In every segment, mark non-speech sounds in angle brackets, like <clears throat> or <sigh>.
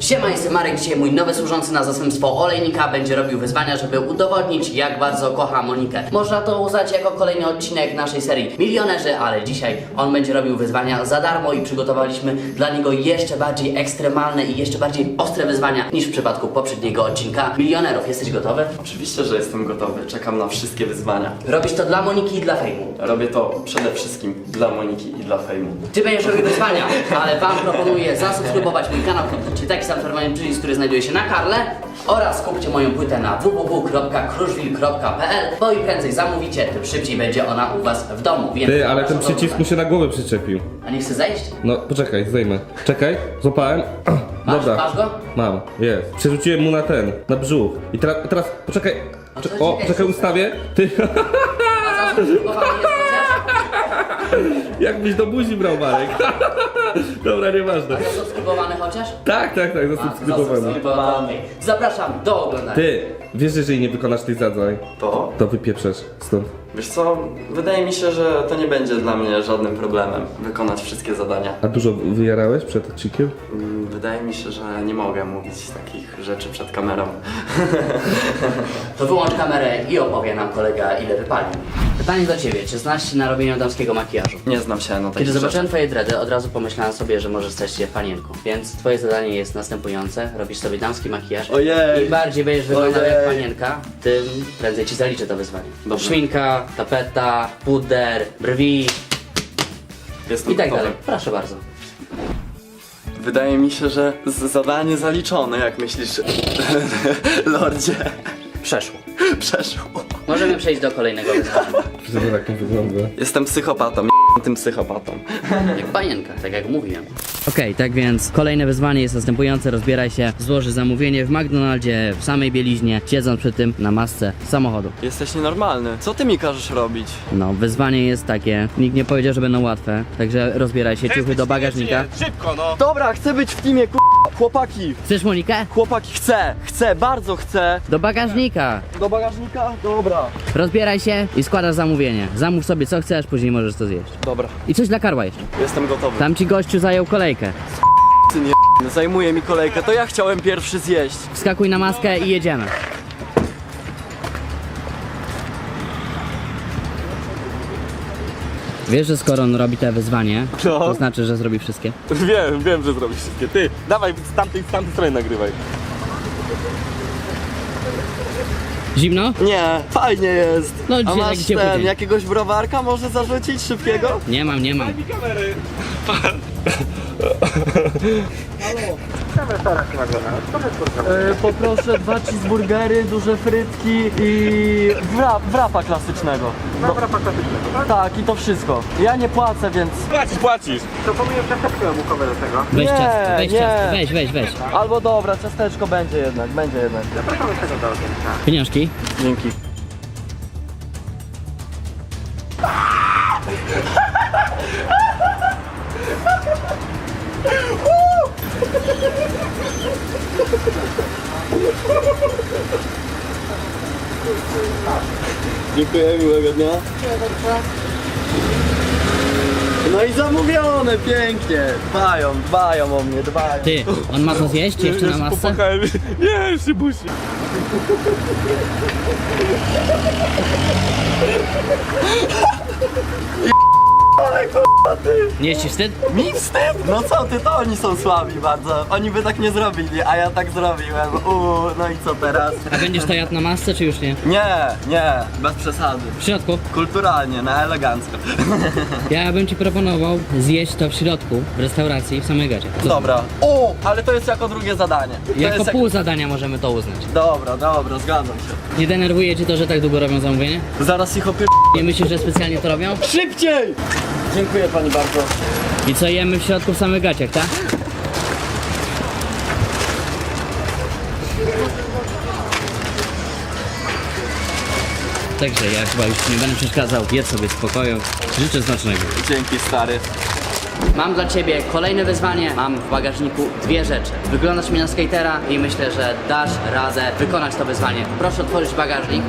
Siema, jestem Marek. Dzisiaj mój nowy służący na zastępstwo olejnika będzie robił wyzwania, żeby udowodnić, jak bardzo kocha Monikę. Można to uznać jako kolejny odcinek naszej serii Milionerzy, ale dzisiaj on będzie robił wyzwania za darmo i przygotowaliśmy dla niego jeszcze bardziej ekstremalne i jeszcze bardziej ostre wyzwania niż w przypadku poprzedniego odcinka Milionerów. Jesteś gotowy? Oczywiście, że jestem gotowy. Czekam na wszystkie wyzwania. Robisz to dla Moniki i dla fejmu. Robię to przede wszystkim dla Moniki i dla fejmu. Ty będziesz robił wyzwania, ale Wam proponuję zasubskrybować mój kanał, kliknijcie taki sam czerwony przycisk, który znajduje się na karle oraz kupcie moją płytę na www.kruszwil.pl bo im prędzej zamówicie, tym szybciej będzie ona u Was w domu. Więc Ty, ale ten zapraszam do przycisk mu się na głowę przyczepił. A nie chce zejść? No, poczekaj, zdejmę. Czekaj, złapałem. <clears throat> Masz, Dobra. masz go? Mam, jest. Przerzuciłem mu na ten, na brzuch. I teraz, teraz, poczekaj. No Cze- o, czekaj, ustawię. Ty, A jest <laughs> chociaż? jakbyś do buzi brał, Marek. <laughs> <laughs> Dobra, nieważne. A zasubskrybowany chociaż? Tak, tak, tak, A, zasubskrybowałem. zasubskrybowany. Zapraszam do oglądania. Ty, wiesz, że jeżeli nie wykonasz tych zadań, To? to wypieprzesz stąd. Wiesz co? Wydaje mi się, że to nie będzie dla mnie żadnym problemem wykonać wszystkie zadania. A dużo wyjarałeś przed odcinkiem? Mm, Wydaje mi się, że nie mogę mówić takich rzeczy przed kamerą. <laughs> To wyłącz kamerę i opowie nam kolega, ile wypalił. Pytanie do Ciebie, czy znasz się na robieniu damskiego makijażu? Nie znam się na takich Kiedy zobaczyłem twoje dready, od razu pomyślałem sobie, że możesz stać się panienką. Więc twoje zadanie jest następujące. Robisz sobie damski makijaż. Ojej. Im bardziej będziesz wyglądał Ojej. jak panienka, tym prędzej ci zaliczę to wyzwanie. Dobrze. Szminka, tapeta, puder, brwi Jestem i tak gotowy. dalej. Proszę bardzo. Wydaje mi się, że z- zadanie zaliczone, jak myślisz, <laughs> Lordzie. Przeszło. Przeszło. Możemy przejść do kolejnego wyzwania. Tak nie wygląda. Jestem psychopatą, tym psychopatą. Jak panienka, tak jak mówiłem. Okej, tak więc kolejne wyzwanie jest następujące. Rozbieraj się, złoży zamówienie w McDonaldzie, w samej bieliźnie, siedząc przy tym na masce samochodu. Jesteś nienormalny. Co ty mi każesz robić? No, wyzwanie jest takie. Nikt nie powiedział, że będą łatwe. Także rozbieraj się, ciuchy do bagażnika. Szybko, no! Dobra, chcę być w teamie, k***. Chłopaki, Chcesz Monikę? chłopaki, chcę, chcę, bardzo chcę. Do bagażnika! Do bagażnika? Dobra. Rozbieraj się i składasz zamówienie. Zamów sobie co chcesz, później możesz to zjeść. Dobra, I coś dla Karła jeszcze. jestem gotowy. Tam ci gościu zajął kolejkę. Ty nie zajmuje mi kolejkę, to ja chciałem pierwszy zjeść. Wskakuj na maskę i jedziemy. Wiesz, że skoro on robi te wyzwanie, No. to znaczy, że zrobi wszystkie? <laughs> Wiem, wiem, że zrobisz wszystkie. Ty, dawaj, z tamtej, z tamtej strony nagrywaj. Zimno? Nie, fajnie jest. No, A dzisiaj masz taki ciepły ten, dzień. jakiegoś browarka może zarzucić szybkiego? Nie mam, nie mam. kamery. <laughs> E, poproszę dwa cheeseburgery, duże frytki i wrap, wrapa klasycznego. No, wrapa klasycznego, tak? i to wszystko. Ja nie płacę, więc Płacisz, płacisz. Weź Nie, ciastko, weź nie. ciastko, weź, weź, weź. albo dobra, ciasteczko będzie jednak, będzie jednak. Pieniążki? Dzięki. Dziękuję, miłego dnia. No i zamówione, pięknie. Dbają, dbają o mnie, dbają. Ty, on ma to zjeść jeszcze na? Popłakałem. Nie, jeszcze musi. Nie jest ci wstyd? Mi wstyd! No co ty, to oni są słabi bardzo. Oni by tak nie zrobili, a ja tak zrobiłem. Uuu, no i co teraz? A będziesz to jadł na masce, czy już nie? Nie, nie, bez przesady. W środku? Kulturalnie, na elegancko. Ja bym ci proponował zjeść to w środku, w restauracji, w samej gacie. Co? Dobra. O, ale to jest jako drugie zadanie. To Jako jest pół zadania możemy to uznać. Dobra, dobra, zgadzam się. Nie denerwuje cię to, że tak długo robią zamówienie? Zaraz ich opie... Nie myślisz, że specjalnie to robią? Szybciej! Dziękuję pani bardzo. I co jemy w środku w samych gaciach, tak? Także ja chyba już nie będę przeszkadzał. Jedz sobie spokoju. Życzę smacznego. Dzięki stary. Mam dla ciebie kolejne wyzwanie. Mam w bagażniku dwie rzeczy. Wyglądasz mi na skatera i myślę, że dasz radę wykonać to wyzwanie. Proszę otworzyć bagażnik.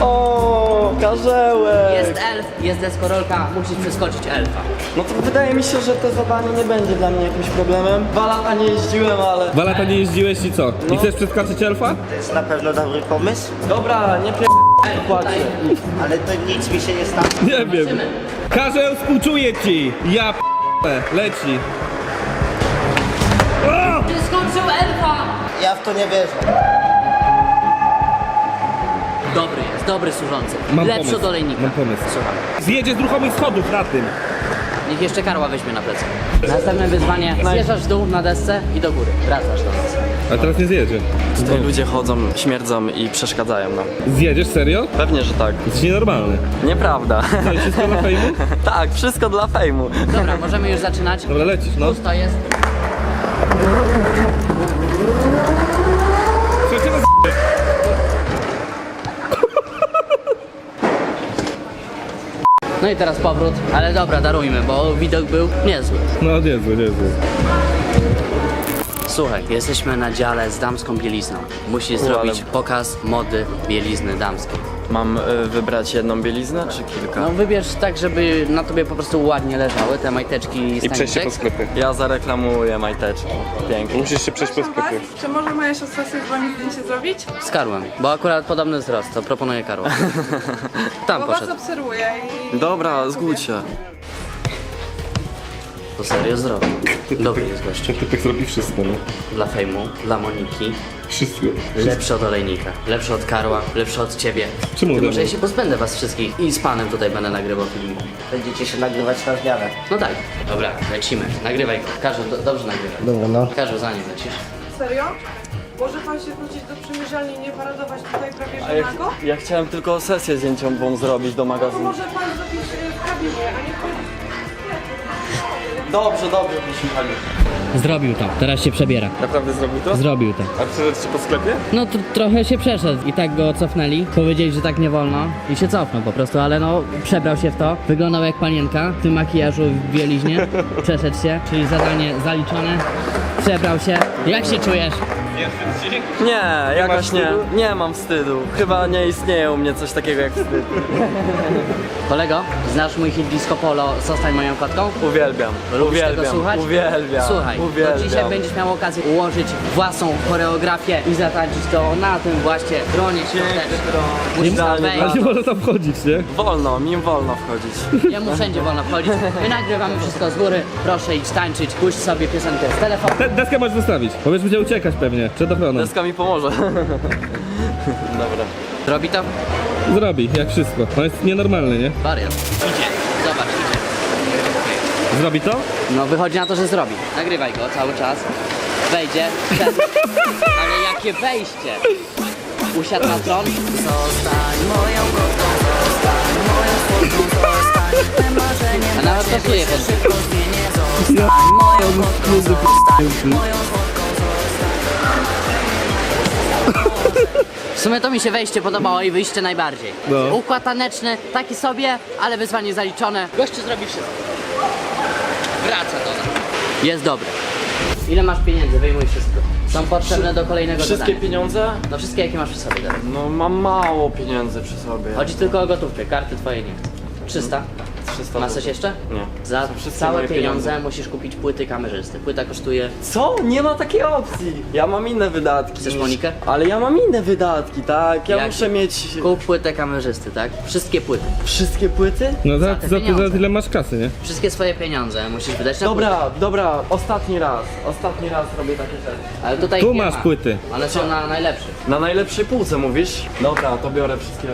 O, karzełek! Jest elf, jest deskorolka, musisz przeskoczyć elfa. No to wydaje mi się, że to zadanie nie będzie dla mnie jakimś problemem. Dwa lata nie jeździłem, ale... Dwa lata nie jeździłeś i co? I chcesz przeskoczyć elfa? To jest na pewno dobry pomysł, Dobra, nie pier... płaczę. ale to nic mi się nie stało. Nie wiem. Karzeł, współczuję ci! Ja p***e, leci. Przeskoczył elfa! Ja w to nie wierzę. Dobry służący. Mam Lepszy pomysł. od olejnika. Mam pomysł. Słucham. Zjedzie z ruchomych schodów na tym. Niech jeszcze karła weźmie na plecy. Następne wyzwanie. Zjeżdżasz w dół na desce i do góry. Wracasz do nas. A teraz nie zjedzie. Tutaj ludzie chodzą, śmierdzą i przeszkadzają nam. Zjedziesz, serio? Pewnie, że tak. Jesteś nienormalny. Nieprawda. To jest wszystko na fejmu? <laughs> tak, wszystko dla fejmu. Dobra, możemy już zaczynać. Dobra, lecisz, no. Pusto jest. No i teraz powrót. Ale dobra, darujmy, bo widok był niezły. No niezły, niezły. Słuchaj, jesteśmy na dziale z damską bielizną. Musisz zrobić ale- pokaz mody bielizny damskiej. Mam y, wybrać jedną bieliznę, czy kilka? No wybierz tak, żeby na tobie po prostu ładnie leżały te majteczki i staniczek. sklepie. Ja zareklamuję majteczki. Pięknie. Musisz się przejść po Przepraszam was, czy może moja siostra sobie z wami zdjęcie zrobić? Z karłem, bo akurat podobny wzrost, to proponuję karła. <laughs> Tam Bo was poszedł. obserwuję i... Dobra, zgódź się. To serio zrobił. <laughs> Dobry jest gościu. Typek zrobi wszystko, no. Dla fejmu, dla Moniki. Wszystko. Lepszy od olejnika, lepszy od karła, lepszy od ciebie. Czemu Ty ode może mnie? ja się pozbędę was wszystkich i z panem tutaj będę nagrywał filmiki. Będziecie się nagrywać na zmianę. No tak. Dobra, lecimy. Nagrywaj go. Każu, do, dobrze nagrywaj. Dobra, no. Każu, za nim lecisz. Serio? Może pan się wrócić do przymierzalni i nie paradować tutaj prawie A że ja, nago? ja chciałem tylko sesję zdjęciową zrobić do To magazynu. może pan zrobić e, w kabinie, a nie wchodzić. Dobrze, dobrze, posłuchali. Zrobił to, teraz się przebiera. Naprawdę zrobił to? Zrobił to. A przeszedł się po sklepie? No tr- trochę się przeszedł i tak go cofnęli. Powiedzieli, że tak nie wolno i się cofnął po prostu, ale no przebrał się w to. Wyglądał jak panienka w tym makijażu w bieliźnie. <laughs> Przeszedł się, czyli zadanie zaliczone. Przebrał się. Jak się czujesz? Nie, jakoś nie. Nie mam wstydu. Chyba nie istnieje u mnie coś takiego jak wstyd. Kolego, znasz mój hit Disco Polo Zostań moją kotką? Uwielbiam. Lubisz uwielbiam. tego słuchać? Uwielbiam. Słuchaj, uwielbiam. to dzisiaj będziesz miał okazję ułożyć własną choreografię i zatańczyć to na tym właśnie dronie świątecznym. Musisz tam Idealnie wejść. Nie może tam wchodzić, nie? Wolno, mi wolno wchodzić. Jemu wszędzie wolno wchodzić. My nagrywamy wszystko z góry. Proszę idź tańczyć, puść sobie piosenkę z telefonu. Te, deskę możesz zostawić, bo będziesz musiał uciekać pewnie, przed ochroną. Deska mi pomoże. <laughs> Dobra. Robi to? Zrobi, jak wszystko. On jest nienormalny, nie? Wariat. Idzie. Zobacz, idzie. Zrobi to? No wychodzi na to, że zrobi. Nagrywaj go cały czas. Wejdzie. Ale jakie wejście! Usiadł na tron. A nawet pasuje pod W sumie to mi się wejście podobało i wyjście najbardziej. No. Układ taneczny, taki sobie, ale wyzwanie zaliczone. Gościu zrobi wszystko. Wraca do nas. Jest dobry. Ile masz pieniędzy? Wyjmuj wszystko. Są potrzebne do kolejnego Wszystkie zadania. pieniądze? No wszystkie jakie masz przy sobie teraz. No mam mało pieniędzy przy sobie. Chodzi tylko o gotówkę, karty twoje nie chcę. 300? 300 Masz coś jeszcze? Nie. Za są wszystkie całe moje pieniądze, pieniądze. musisz kupić płyty kamerzysty. Płyta kosztuje... Co? Nie ma takiej opcji. Ja mam inne wydatki. Chcesz niż- Monikę? Ale ja mam inne wydatki, tak? Ja Jakie? muszę mieć Kup płytę kamerzysty, tak? Wszystkie płyty. wszystkie płyty? No za, Za za, te za, pieniądze. tyle masz kasy, nie? Wszystkie swoje pieniądze musisz wydać na płyty. Dobra, dobra, ostatni raz. Ostatni raz robię takie rzeczy. Ale tutaj Tu nie masz ma. płyty. One są na najlepszych. Na najlepszej półce mówisz? Dobra, to biorę wszystkie,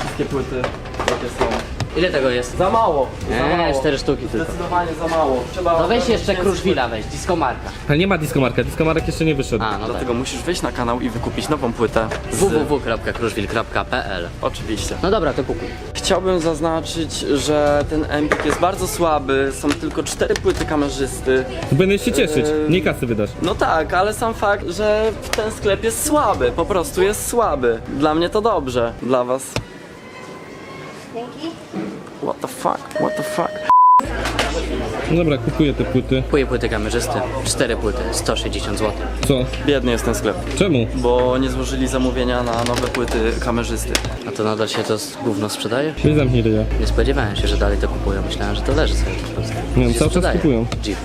wszystkie płyty, jakie są. Ile tego jest? Za mało, za Eee, mało. cztery sztuki tylko. Zdecydowanie za mało. Trzeba To weź jeszcze Kruszwila weź, disco marka. Ale nie ma diskomarka, diskomarek jeszcze nie wyszedł. A, no tak. Dlatego musisz wejść na kanał i wykupić nową płytę. Z... www.kruszwil.pl Oczywiście. No dobra, to kupuj. Chciałbym zaznaczyć, że ten Empik jest bardzo słaby. Są tylko cztery płyty kamerzysty. Będziesz się cieszyć, Eee. nie kasy wydasz. No tak, ale sam fakt, że ten sklep jest słaby. Po prostu jest słaby. Dla mnie to dobrze. Dla was. What the fuck? What the fuck? Dobra, kupuję te płyty. Kupuję płyty kamerzysty. Cztery płyty, 160 zł. Co? Biedny jest ten sklep, Czemu? bo nie złożyli zamówienia na nowe płyty kamerzysty. A to nadal się to z- gówno sprzedaje? Weź zamknij ryja. Nie spodziewałem się, że dalej to kupują. Myślałem, że to leży sobie po prostu. Nie, Się cały czas kupują. Dziw.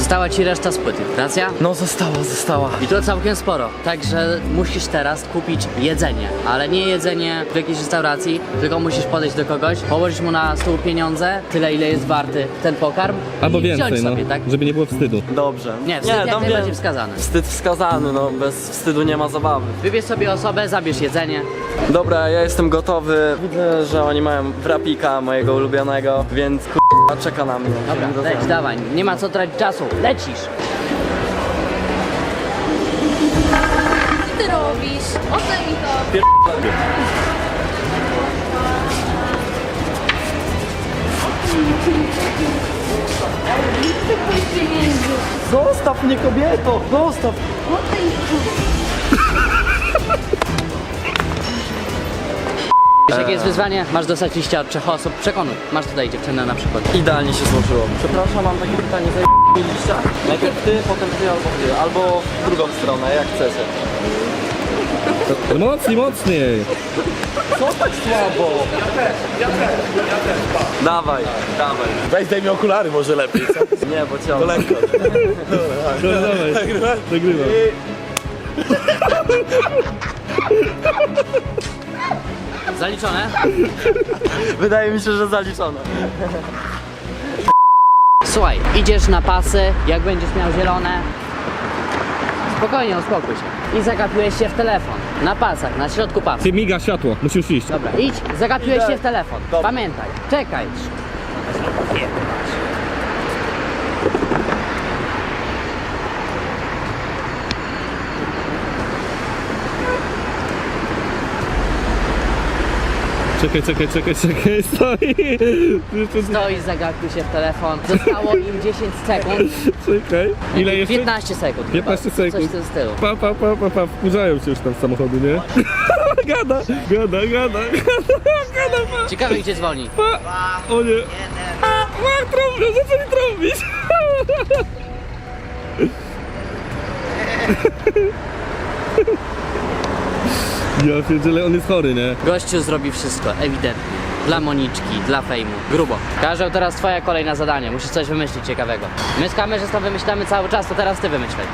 Została ci reszta z płyty, racja? No została, została. I to całkiem sporo, także musisz teraz kupić jedzenie, ale nie jedzenie w jakiejś restauracji, tylko musisz podejść do kogoś, położyć mu na stół pieniądze, tyle ile jest warty ten pokarm Albo i więcej, wziąć no. sobie, tak? Żeby nie było wstydu. Dobrze. Nie, wstyd jak najbardziej wskazany. Wstyd wskazany, no bez wstydu nie ma zabawy. Wybierz sobie osobę, zabierz jedzenie. Dobra, ja jestem gotowy. Widzę, że oni mają wrapika mojego ulubionego, więc k***a czeka na mnie. Dobra, Do leć, dawaj, nie ma co tracić czasu, lecisz! Co ty robisz? Oddaj mi to. Zostaw mnie kobieto! Zostaw! Oddaj mi to. Wiesz jakie jest wyzwanie? Masz dostać liścia od trzech osób, przekonuj. Masz tutaj dziewczynę na przykład. Idealnie się złożyło. Przepraszam, mam takie pytanie. Zaj liścia? Najpierw ty, potem ty albo ty. Albo w drugą stronę, jak chcecie. Mocniej, mocniej! Co tak słabo? Ja też, ja też, ja też. Dawaj, dawaj. Weź daj mi okulary może lepiej, co? Nie, bo cię Lekko. Dobra, dawaj. Nagrywasz? Nagrywam. <laughs> Zaliczone? Wydaje mi się, że zaliczone. Słuchaj, idziesz na pasy, jak będziesz miał zielone. Spokojnie, uspokój się. I zagapiłeś się w telefon. Na pasach, na środku pasów. Ty miga światło, musisz iść. Dobra, idź, zagapiłeś Idę. się w telefon. Dobra. Pamiętaj, czekaj. Czekaj, czekaj, czekaj, czekaj, <laughs> stoi. Stoi, zagapił się w telefon. Zostało im 10 sekund. Czekaj. Ile jeszcze? 15 sekund. 15 chyba. sekund. Coś w tym stylu. Pa, pa, pa, pa, pa, wkurzają się już tam z samochodu, nie? <laughs> gada, gada, gada, gada, pa, Ciekawe gdzie dzwoni. pa. O nie. Ma, trąbią, zaczęli trąbić. <laughs> Ja pierdzielę, on jest chory, nie? Gościu zrobi wszystko, ewidentnie. Dla Moniczki, dla fejmu. Grubo. Karzeł, teraz twoja kolejna zadanie. Musisz coś wymyślić ciekawego. My z kamerzystą wymyślamy cały czas, to teraz ty wymyślaj.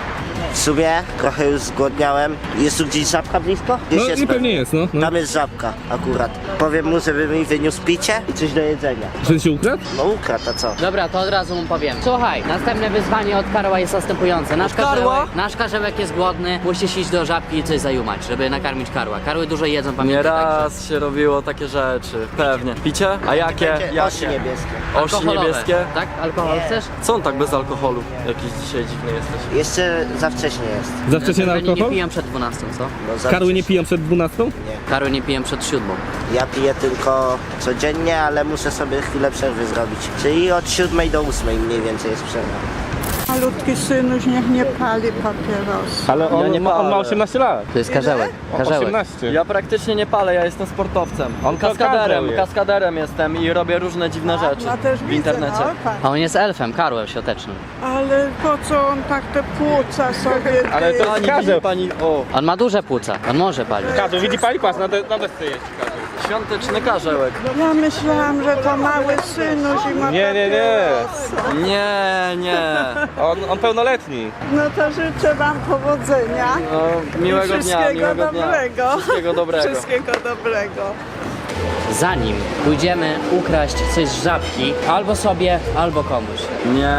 W sumie trochę już zgłodniałem. Jest tu gdzieś żabka blisko? Gdzieś No jest i pewnie jest, no. no. Tam jest żabka akurat. Powiem mu, żeby mi wyniósł picie i coś do jedzenia. Że się ukradł? No ukradł, a co? Dobra, to od razu mu powiem. Słuchaj, następne wyzwanie od Karła jest następujące. Nasz Karła? karzełek, nasz karzełek jest głodny, musisz iść do żabki i coś zajumać, żeby nakarmić Karła. Karły dużo jedzą, Nie pamiętaj. także- raz się robiło takie rzeczy, pewnie. Picie? A jakie? Będzie Osi Jakie? niebieskie. Osi Alkoholowe, niebieskie? Tak? Alkohol chcesz? Co on tak bez alkoholu? Jakiś dzisiaj dziwny jesteś. Jeszcze za wcześnie jest. Za wcześnie na Pewnie nie alkohol? piją przed 12, co? No, za Karły nie wcześnie. piją przed 12? Karły nie piją przed 7. Ja piję tylko codziennie, ale muszę sobie chwilę przerwy zrobić. Czyli od 7 do 8 mniej więcej jest przerwa. Malutki synuś niech nie pali papierosa. Ale on, Ja nie ma, on ma palę. 18 lat. To jest karzełek. Karzełek. 18. Ja praktycznie nie palę, ja jestem sportowcem. On to kaskaderem, jest. kaskaderem jestem i robię różne dziwne rzeczy No też w widzę, internecie. No, tak. A on jest elfem, karłem siotecznym. Ale po co on tak te płuca sobie... <laughs> Ale to- Pani, widzi pani, o, On ma duże płuca, on może palić. Kazu, widzi pali pas, na, de, na desce jest. Świąteczny karzełek. Ja myślałam, że to mały synuś i ma Nie, nie, nie. papierosa. Nie, nie. On, on pełnoletni. No to życzę wam powodzenia. No, miłego dnia, Wszystkiego miłego dnia. dobrego. Wszystkiego dobrego. Wszystkiego dobrego. Zanim pójdziemy ukraść coś z żabki, albo sobie, albo komuś. Nie,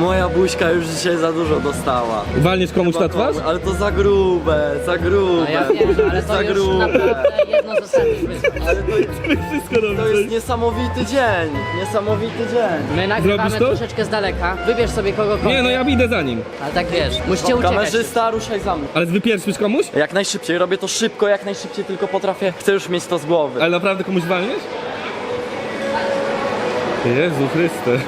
moja buźka już dzisiaj za dużo dostała. Walniesz komuś na twarz? Ale to za grube, za grube. No ja wiem, ale to za już grube. naprawdę jedno z ostatnich <laughs> wyzwań. Ale to jest, Wszystko to jest niesamowity dzień, niesamowity dzień. My nagrywamy Zrobisz to? troszeczkę z daleka. Wybierz sobie kogo kogo. Nie, no ja idę za nim. Ale tak wiesz, musicie uciekać. Kamerzysta, ruszaj za mną. Ale wypierspisz komuś? Jak najszybciej, robię to szybko, jak najszybciej tylko potrafię. Chcę już mieć to z głowy. Ale naprawdę radę komuś walniesz? Jezu Chryste.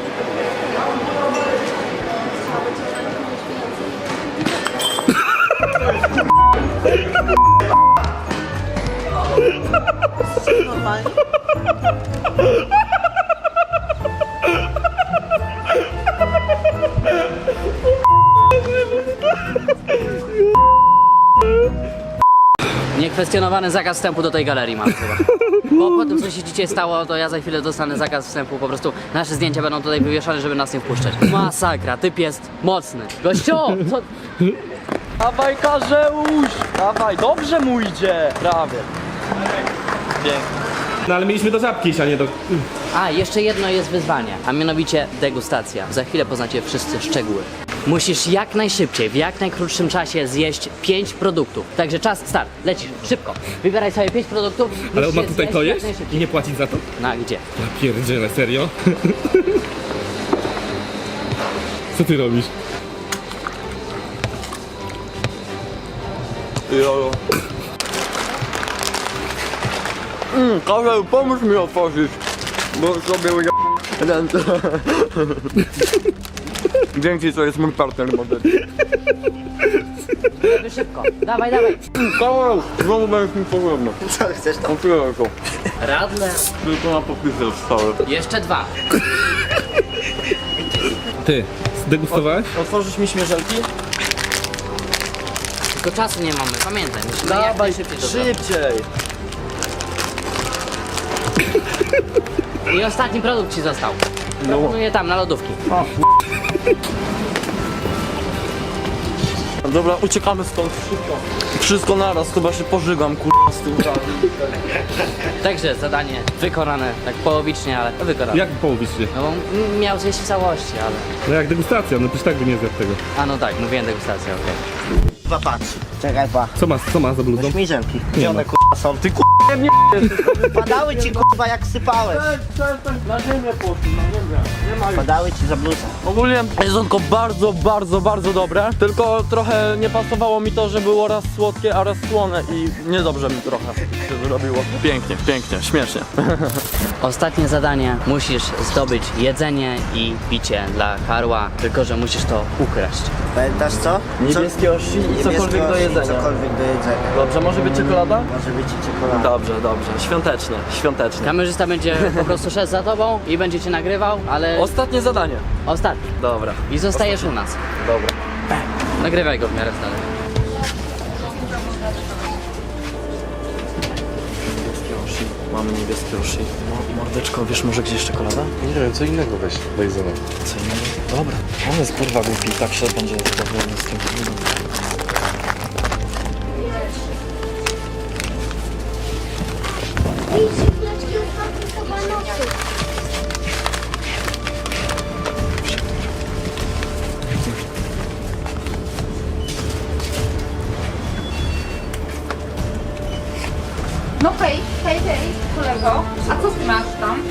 Niekwestionowany zakaz wstępu do tej galerii mam chyba. Bo po tym, co się dzisiaj stało, to ja za chwilę dostanę zakaz wstępu. Po prostu nasze zdjęcia będą tutaj wywieszane, żeby nas nie wpuszczać. Masakra, typ jest mocny. Gościu, co... Dawaj Karzeusz! Dawaj, dobrze mu idzie! Prawie. No ale mieliśmy do żabki iść, a nie do... A, jeszcze jedno jest wyzwanie, a mianowicie degustacja. Za chwilę poznacie wszyscy szczegóły. Musisz jak najszybciej, w jak najkrótszym czasie zjeść 5 produktów. Także czas, start, lecisz, szybko. Wybieraj sobie 5 produktów. Ale on musisz ma je tutaj zjeść to jak jeść i nie płacić za to? Na gdzie? Ja pierdzielę, serio? <laughs> Co ty robisz? Jojo. Mm, Karzeł, pomóż mi otworzyć. Bo sobie uja... ręce. <laughs> Dzięki, to jest mój partner model. Żeby szybko. Dawaj, dawaj. Karzeł, znowu będziesz mi potrzebny. Co chcesz tam? Otwieraj to. Radler. Tylko na popisy zostały. Jeszcze dwa. Ty, zdegustowałeś? Otworzysz mi śmierzelki? Tylko czasu nie mamy, pamiętaj. Musimy jak Dawaj, najszybciej to zrobić. szybciej. I ostatni produkt ci został. Proponuję tam, na lodówki. Dobra, uciekamy stąd szybko. Wszystko naraz, chyba się pożygam, kurwa, z tym razem. <laughs> Także zadanie wykonane, tak połowicznie, ale wykonane. Jak połowicznie? No bo m- miał zjeść w całości, ale... No jak degustacja, no przecież tak by nie zjadł tego. A no tak, mówiłem degustacja, okej. Chyba patrz. Czekaj, pa. Co ma, co ma za bluzą? Śmiżelki. Gdzie one kurwa są? Ty <laughs> Padały ci kurwa jak sypałeś. Na ziemię poszli, na ziemię. Nie ma już. Padały ci za bluzę. Ogólnie jedzonko bardzo, bardzo, bardzo dobre, tylko trochę nie pasowało mi to, że było raz słodkie, a raz słone i niedobrze mi trochę się zrobiło. Pięknie, pięknie, śmiesznie. <laughs> Ostatnie zadanie, musisz zdobyć jedzenie i picie dla Karła, tylko że musisz to ukraść. Pamiętasz co? Niebieskie osi i Niebieskie cokolwiek do osi, jedzenia. Cokolwiek do jedzenia. Dobrze, może być czekolada? Może być i czekolada. Dobrze, dobrze, świątecznie, świątecznie. Kamerzysta będzie po prostu szedł za tobą i będzie cię nagrywał, ale Ostatnie zadanie. ostatni. Dobra, I zostajesz u nas. dobra. Nagrywaj go w miarę stale. Niebieskie osi, mamy niebieskie osi. Mo- Mordeczko, wiesz może gdzieś czekolada? Nie wiem, co innego weź do jedzenia. Co innego? Dobra. On jest kurwa głupi, tak się będzie zadowolony z tym. No hej, hej, hej, kolego. A co ty masz tam?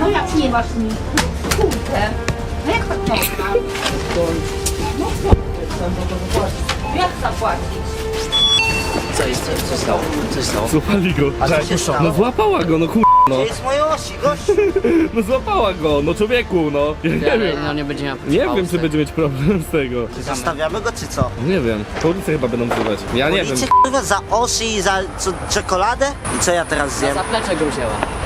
No jak nie masz nic? Kurde. No jak tak można? No co? Jak zapłacić? Co jest, co, co stało? Co stało? Złapali go. A co się stało? No złapała go, no kur... no. Gdzie jest moje osi, gościu? <laughs> No złapała go, no człowieku, no. Ja nie wiem. no nie będzie miał Nie wiem, z czy tego. będzie mieć problem z tego. Zostawiamy go czy co? Nie wiem. Policję chyba będą wzywać. Ja nie wiem. Kurwa za osi i za co, czekoladę? I co ja teraz zjem? zaplecze go wzięła.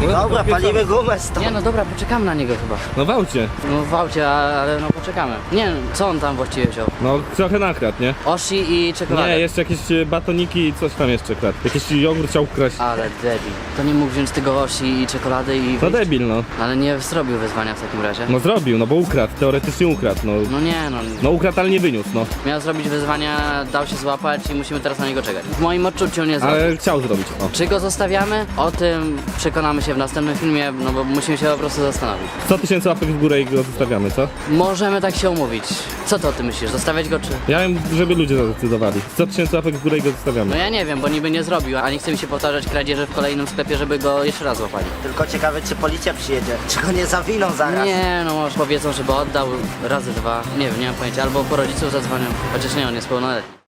No, Dobra, palimy gumę stąd. Nie no dobra, poczekamy na niego chyba. No w aucie. No w aucie, a- ale no poczekamy. Nie wiem, co on tam właściwie wziął? No trochę nakradł, nie? Oshi i czekoladę. Nie, jeszcze jakieś e, batoniki i coś tam jeszcze kradł. Jakiś jogurt chciał ukraść. Ale debil. To nie mógł wziąć tego Oshi i czekolady i No wyjść. debil, no. Ale nie zrobił wyzwania w takim razie. No zrobił, no bo ukradł, teoretycznie ukradł, no. No nie no. No ukradł, ale nie wyniósł, no. Miał zrobić wyzwania, dał się złapać i musimy teraz na niego czekać. W moim odczuciu nie zrobił. Ale chciał zrobić, o. Czy go zostawiamy? O tym przekonamy się w następnym filmie, no bo musimy się po prostu zastanowić. 100 tysięcy łapek w górę i go zostawiamy, co? Możemy tak się umówić. Co to ty myślisz? Zostawiać go czy? Ja wiem, żeby ludzie zadecydowali. 100 tysięcy łapek w górę i go No zostawiamy. ja nie wiem, bo niby nie zrobił, a nie chce mi się powtarzać kradzieży w kolejnym sklepie, żeby go jeszcze raz złapali. Tylko ciekawe, czy policja przyjedzie. Czy go nie zawiną zaraz? Nie, no może powiedzą, żeby oddał razy dwa. Nie wiem, nie mam pojęcia. Albo po rodziców zadzwonią. Chociaż nie, on jest pełnoletni.